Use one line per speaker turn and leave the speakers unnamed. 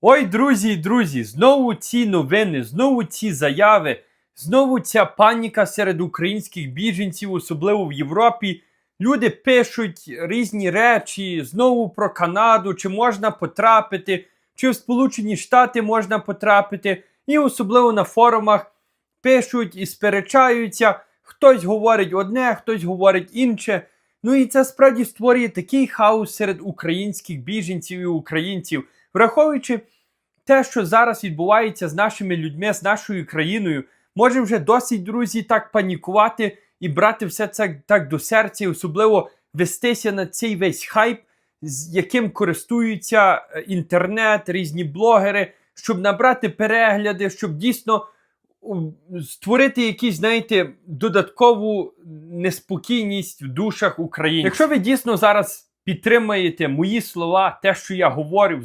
Ой, друзі друзі, знову ці новини, знову ці заяви, знову ця паніка серед українських біженців, особливо в Європі. Люди пишуть різні речі знову про Канаду, чи можна потрапити, чи в Сполучені Штати можна потрапити. І особливо на форумах пишуть і сперечаються. Хтось говорить одне, хтось говорить інше. Ну і це справді створює такий хаос серед українських біженців і українців, враховуючи те, що зараз відбувається з нашими людьми, з нашою країною, може вже досить, друзі, так панікувати і брати все це так до серця, і особливо вестися на цей весь хайп, з яким користуються е, інтернет, різні блогери, щоб набрати перегляди, щоб дійсно створити якісь, знаєте, додаткову неспокійність в душах українців. Якщо ви дійсно зараз підтримаєте мої слова, те, що я говорю,